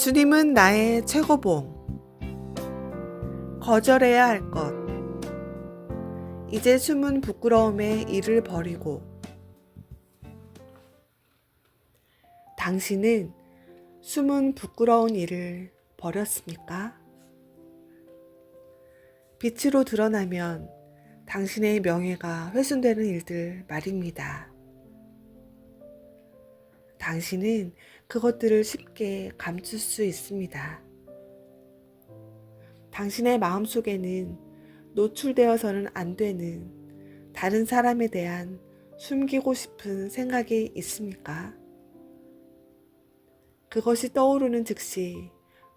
주님은 나의 최고봉. 거절해야 할 것. 이제 숨은 부끄러움에 이를 버리고. 당신은 숨은 부끄러운 일을 버렸습니까? 빛으로 드러나면 당신의 명예가 훼손되는 일들 말입니다. 당신은 그것들을 쉽게 감출 수 있습니다. 당신의 마음 속에는 노출되어서는 안 되는 다른 사람에 대한 숨기고 싶은 생각이 있습니까? 그것이 떠오르는 즉시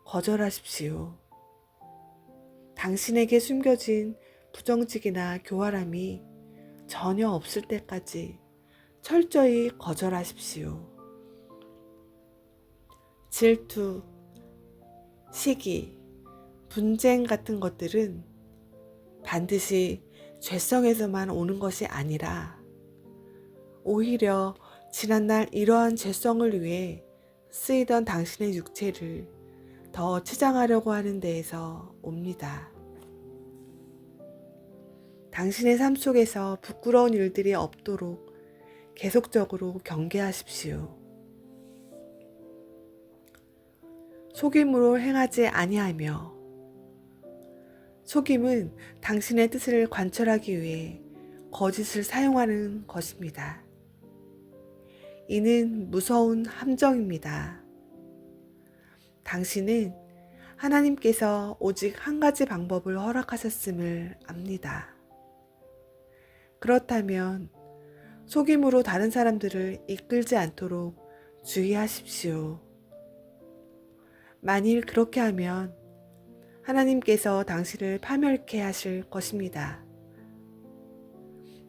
거절하십시오. 당신에게 숨겨진 부정직이나 교활함이 전혀 없을 때까지 철저히 거절하십시오. 질투, 시기, 분쟁 같은 것들은 반드시 죄성에서만 오는 것이 아니라 오히려 지난날 이러한 죄성을 위해 쓰이던 당신의 육체를 더 치장하려고 하는 데에서 옵니다. 당신의 삶 속에서 부끄러운 일들이 없도록 계속적으로 경계하십시오. 속임으로 행하지 아니하며 속임은 당신의 뜻을 관철하기 위해 거짓을 사용하는 것입니다. 이는 무서운 함정입니다. 당신은 하나님께서 오직 한 가지 방법을 허락하셨음을 압니다. 그렇다면 속임으로 다른 사람들을 이끌지 않도록 주의하십시오. 만일 그렇게 하면 하나님께서 당신을 파멸케 하실 것입니다.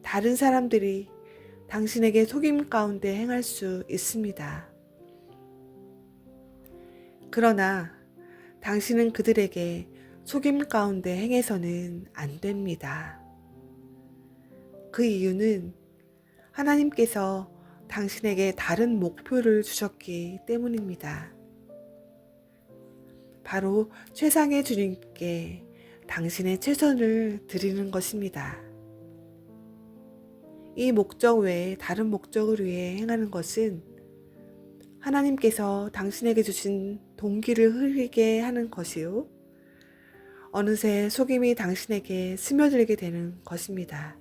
다른 사람들이 당신에게 속임 가운데 행할 수 있습니다. 그러나 당신은 그들에게 속임 가운데 행해서는 안 됩니다. 그 이유는 하나님께서 당신에게 다른 목표를 주셨기 때문입니다. 바로 최상의 주님께 당신의 최선을 드리는 것입니다. 이 목적 외에 다른 목적을 위해 행하는 것은 하나님께서 당신에게 주신 동기를 흐리게 하는 것이요. 어느새 속임이 당신에게 스며들게 되는 것입니다.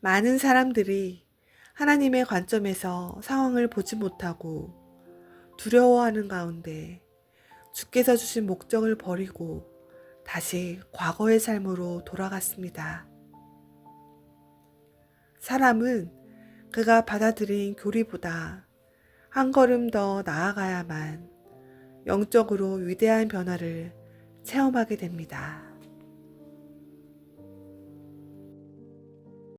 많은 사람들이 하나님의 관점에서 상황을 보지 못하고 두려워하는 가운데 주께서 주신 목적을 버리고 다시 과거의 삶으로 돌아갔습니다. 사람은 그가 받아들인 교리보다 한 걸음 더 나아가야만 영적으로 위대한 변화를 체험하게 됩니다.